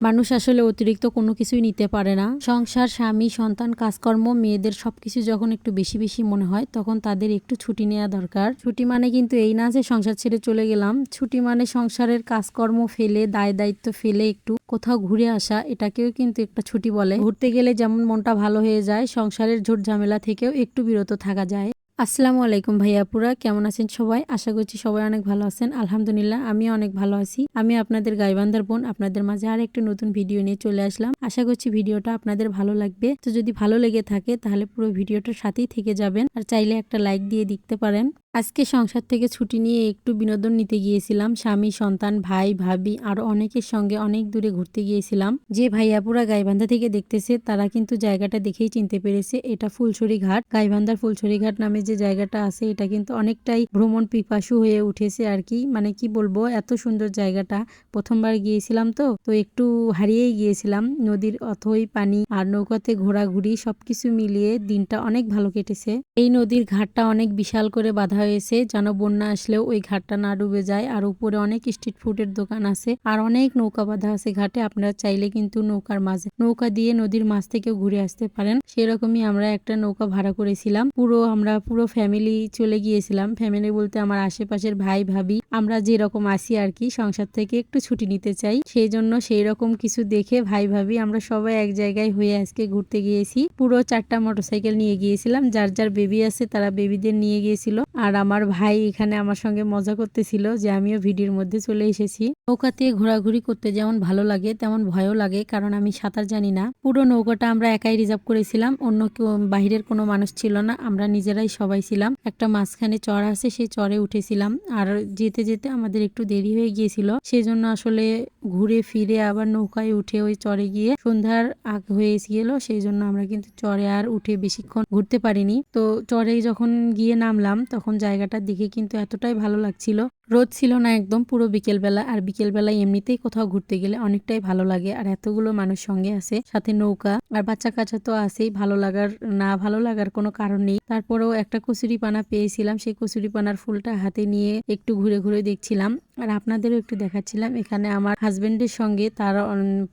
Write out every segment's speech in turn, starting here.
মানুষ আসলে অতিরিক্ত কোনো কিছুই নিতে পারে না। সংসার, স্বামী, সন্তান, কাজকর্ম, মেয়েদের সবকিছু যখন একটু বেশি বেশি মনে হয়, তখন তাদের একটু ছুটি নেওয়া দরকার। ছুটি মানে কিন্তু এই না যে সংসার ছেড়ে চলে গেলাম। ছুটি মানে সংসারের কাজকর্ম ফেলে, দায় দায়িত্ব ফেলে একটু কোথাও ঘুরে আসা, এটাকেও কিন্তু একটা ছুটি বলে। ঘুরতে গেলে যেমন মনটা ভালো হয়ে যায়, সংসারের ঝুট ঝামেলা থেকেও একটু বিরত থাকা যায়। আসসালামু আলাইকুম ভাইয়াপুরা কেমন আছেন সবাই? আশা করছি সবাই অনেক ভালো আছেন। আলহামদুলিল্লাহ আমি অনেক ভালো আছি। আমি আপনাদের গাইবান্ধার বোন, আপনাদের মাঝে আর একটা নতুন ভিডিও নিয়ে চলে আসলাম। আশা করছি ভিডিওটা আপনাদের ভালো লাগবে। তো যদি ভালো লেগে থাকে, তাহলে পুরো ভিডিওটার সাথেই থেকে যাবেন। আর চাইলে একটা লাইক দিয়ে দেখতে পারেন। আজকে সংসার থেকে ছুটি নিয়ে একটু বিনোদন নিতে গিয়েছিলাম। স্বামী, সন্তান, ভাই, ভাবি আর অনেকের সঙ্গে অনেক দূরে ঘুরতে গিয়েছিলাম। যে ভাইয়াপুরা গাইবান্ধা থেকে দেখতেছে, তারা কিন্তু জায়গাটা দেখেই চিনতে পেরেছে। এটা ফুলছড়ি ঘাট। গাইবান্ধার ফুলছড়ি ঘাট নামে যে জায়গাটা আছে, এটা কিন্তু অনেকটাই ভ্রমণ পিপাসু হয়ে উঠেছে আর কি। মানে কি বলব, এত সুন্দর জায়গাটা। প্রথমবার গিয়েছিলাম তো তো একটু হারিয়েই গিয়েছিলাম। নদীর অথই, পানি আর নৌকাতে ঘোরাঘুরি সবকিছু মিলিয়ে দিনটা অনেক ভালো কেটেছে। এই নদীর ঘাটটা অনেক বিশাল করে বাঁধা হয়েছে যেন বন্যা আসলেও ওই ঘাটটা না ডুবে যায়। আর উপরে অনেক স্ট্রিট ফুডের দোকান আছে। আর অনেক নৌকা বাঁধা আছে ঘাটে। আপনারা চাইলে কিন্তু নৌকার মাঝে নৌকা দিয়ে নদীর মাছ থেকেও ঘুরে আসতে পারেন। সেরকমই আমরা একটা নৌকা ভাড়া করেছিলাম। পুরো আমরা পুরো ফ্যামিলি চলে গিয়েছিলাম। ফ্যামিলি বলতে আমার আশেপাশের ভাই, ভাবি। আমরা যেরকম আসি আর কি, সংসার থেকে একটু ছুটি নিতে চাই। সেই জন্য সেই রকম কিছু দেখে ভাই, ভাবি আমরা সবাই এক জায়গায় হয়ে আজকে ঘুরতে গিয়েছি। পুরো চারটা মোটরসাইকেল নিয়ে গিয়েছিলাম। যার যার বেবি আছে তারা বেবিদের নিয়ে গিয়েছিল। আর আমার ভাই এখানে আমার সঙ্গে মজা করতেছিল যে আমিও ভিডিওর মধ্যে চলে এসেছি। নৌকাতে ঘোরাঘুরি করতে যেমন ভালো লাগে, তেমন ভয়ও লাগে, কারণ আমি সাঁতার জানি না। পুরো নৌকাটা আমরা একাই রিজার্ভ করেছিলাম, অন্য কেউ, বাহিরের কোনো মানুষ ছিল না, আমরা নিজেরাই সবাই ছিলাম। একটা মাঝখানে চর আছে, সেই চরে উঠেছিলাম, আর যেতে যেতে আমাদের একটু দেরি হয়ে গিয়েছিল। সেই জন্য আসলে ঘুরে ফিরে আবার নৌকায় উঠে ওই চরে গিয়ে সন্ধ্যার আগ হয়ে গেল সেই জন্য আমরা কিন্তু চরে আর উঠে বেশিক্ষণ ঘুরতে পারিনি। তো চরে যখন গিয়ে নামলাম, তখন জায়গাটা দেখে কিন্তু এতটাই ভালো লাগছিল। রোদ ছিল না একদম, পুরো বিকেলবেলা, আর বিকেলবেলায় এমনিতেই কোথাও ঘুরতে গেলে অনেকটাই ভালো লাগে, আর এতগুলো মানুষ সঙ্গে আছে, সাথে নৌকা, আর বাচ্চা কাচ্চা তো আছেই, ভালো লাগার না, ভালো লাগার কোনো কারণ নেই। তারপরেও একটা কচুরি পানা পেয়েছিলাম, সেই কচুরি পানার ফুলটা হাতে নিয়ে একটু ঘুরে ঘুরে দেখছিলাম, আর আপনাদেরও একটু দেখাচ্ছিলাম, এখানে আমার হাজবেন্ডের সঙ্গে তার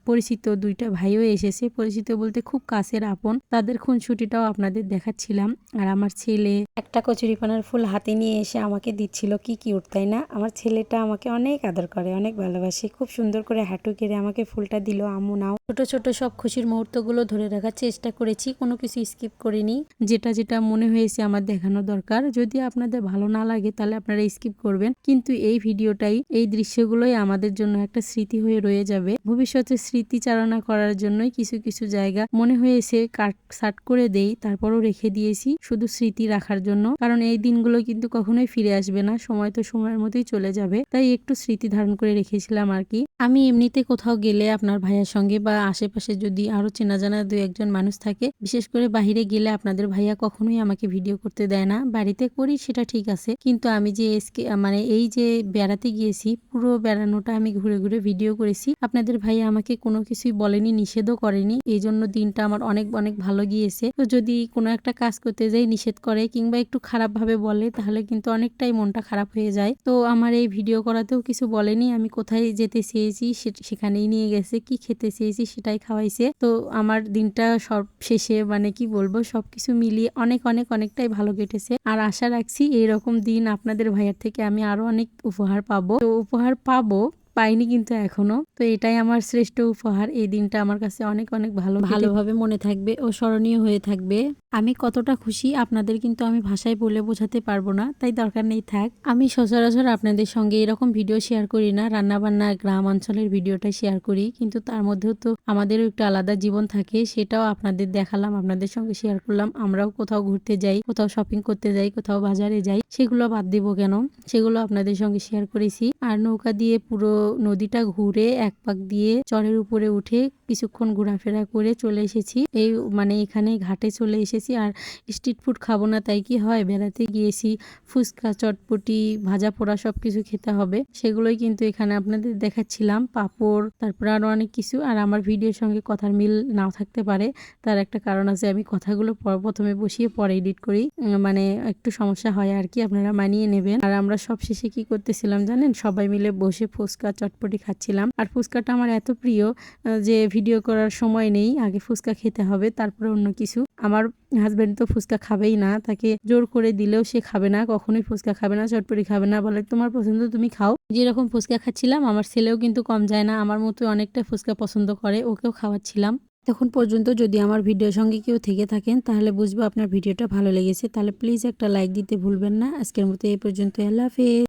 পরিচিত দুইটা ভাইও এসেছে। পরিচিত বলতে খুব কাছের আপন। তাদের খুনছুটিটাও আপনাদের দেখাচ্ছিলাম। আর আমার ছেলে একটা কচুরিপানার ফুল হাতে নিয়ে এসে আমাকে দিচ্ছিল। কি কি উঠতাই না? আমার ছেলেটা আমাকে অনেক আদর করে, অনেক ভালোবাসে। খুব সুন্দর করে হাঁটু কেড়ে আমাকে ফুলটা দিল, আম্মু নাও। ছোট ছোট সব খুশির মুহূর্তগুলো ধরে রাখার চেষ্টা করেছি, কোনো কিছু স্কিপ করিনি। যেটা যেটা মনে হয়েছে আমার দেখানো দরকার। যদি আপনাদের ভালো না লাগে, তাহলে আপনারা স্কিপ করবেন। কিন্তু এই ভিডিওটাই, এই দৃশ্যগুলোই আমাদের জন্য একটা স্মৃতি। হয়ে রয়ে যাবে। ভবিষ্যতে স্মৃতিচারণা করার জন্যই কিছু কিছু জায়গা মনে হয়েছে কাট, সাট করে দেই, তারপরও রেখে দিয়েছি শুধু স্মৃতি রাখার জন্য। কারণ এই দিনগুলো কিন্তু কখনোই ফিরে আসবে না, সময় তো সময়ের মতোই চলে যাবে। তাই একটু স্মৃতি ধারণ করে রেখেছিলাম আর কি। আমি এমনিতে কোথাও গেলে আপনার ভাইয়ার সঙ্গে বা আশেপাশে যদি আরও চেনা জানা দু একজন মানুষ থাকে, বিশেষ করে বাহিরে গেলে আপনাদের ভাইয়া কখনোই আমাকে ভিডিও করতে দেয় না। বাড়িতে করি, সেটা ঠিক আছে। কিন্তু আমি যে এসকে মানে এই যে বেড়াতে গিয়েছি, পুরো বেড়ানোটা আমি ঘুরে ঘুরে ভিডিও করেছি। আপনাদের ভাইয়া আমাকে কোনো কিছুই বলেনি, নিষেধও করেনি। এই জন্য দিনটা আমার অনেক অনেক ভালো গিয়েছে। তো যদি কোনো একটা কাজ করতে যাই, নিষেধ করে কিংবা একটু খারাপ ভাবে বলে, তাহলে কিন্তু অনেকটাই মনটা খারাপ হয়ে যায়। তো আমার এই ভিডিও করাতেও কিছু বলেনি। আমি কোথায় যেতে চেয়েছি সেখানেই নিয়ে গেছে, কি খেতে চেয়েছি সেটাই খাওয়াইছে। তো আমার দিনটা সব শেষে মানে কি বলব, সবকিছু মিলিয়ে অনেক অনেক, অনেকটাই ভালো কেটেছে। আর আশা রাখছি এইরকম দিন আপনাদের ভাইয়ের থেকে আমি আরও অনেক উপহার পাবো। তো উপহার পাবো পাইনি কিন্তু এখনও। তো এটাই আমার শ্রেষ্ঠ উপহার। এই দিনটা আমার কাছে অনেক অনেক ভালো ভালোভাবে মনে থাকবে ও স্মরণীয় হয়ে থাকবে। আমি কতটা খুশি আপনাদের কিন্তু আমি ভাষায় বলে বোঝাতে পারব না, তাই দরকার নেই থাক। আমি সচরাচর আপনাদের সঙ্গে এরকম ভিডিও শেয়ার করি না, রান্নাবান্না, গ্রাম অঞ্চলের ভিডিওটাই শেয়ার করি। কিন্তু তার মধ্যেও তো আমাদেরও একটু আলাদা জীবন থাকে, সেটাও আপনাদের দেখালাম, আপনাদের সঙ্গে শেয়ার করলাম। আমরাও কোথাও ঘুরতে যাই, কোথাও শপিং করতে যাই, কোথাও বাজারে যাই, সেগুলো বাদ দিব কেন? সেগুলো আপনাদের সঙ্গে শেয়ার করেছি। আর নৌকা দিয়ে পুরো নদীটা ঘুরে এক পাক দিয়ে চরের উপরে উঠে কিছুক্ষণ ঘোরাফেরা করে চলে এসেছি। এই মানে এখানে ঘাটে চলে এসেছি আর স্ট্রিট ফুড খাব না তাই কি হয়? বেড়াতে গিয়েছি, ফুচকা, চটপটি, ভাজা পোড়া সব কিছু খেতে হবে। সেগুলোই কিন্তু এখানে আপনাদের দেখাচ্ছিলাম। পাপড়, তারপর আরও অনেক কিছু। আর আমার ভিডিওর সঙ্গে কথার মিল নাও থাকতে পারে। তার একটা কারণ আছে, আমি কথাগুলো প্রথমে বসিয়ে পরে এডিট করি। মানে একটু সমস্যা হয় আর কি, আপনারা মানিয়ে নেবেন। আর আমরা সব শেষে কি করতেছিলাম জানেন? সবাই মিলে বসে ফুচকা চটপটি খাচ্ছিলাম। আর ফুচকাটা আমার এত প্রিয় যে ভিডিও করার সময় নেই, আগে ফুচকা খেতে হবে, তারপরে অন্য কিছু। আমার হাজবেন্ড তো ফুচকা খাবেই না, তাকে জোর করে দিলেও সে খাবে না, কখনোই ফুচকা খাবে না, চটপটি খাবে না, বলে, তোমার পছন্দ তুমি খাও। যেরকম ফুচকা খাচ্ছিলাম, আমার ছেলেও কিন্তু কম যায় না, আমার মতো অনেকটা ফুচকা পছন্দ করে, ওকেও খাওয়াচ্ছিলাম। তখন পর্যন্ত যদি আমার ভিডিওর সঙ্গে কেউ থেকে থাকেন, তাহলে বুঝব আপনার ভিডিওটা ভালো লেগেছে, তাহলে প্লিজ একটা লাইক দিতে ভুলবেন না। আজকের মতো এই পর্যন্ত আল্লাহ হাফেজ।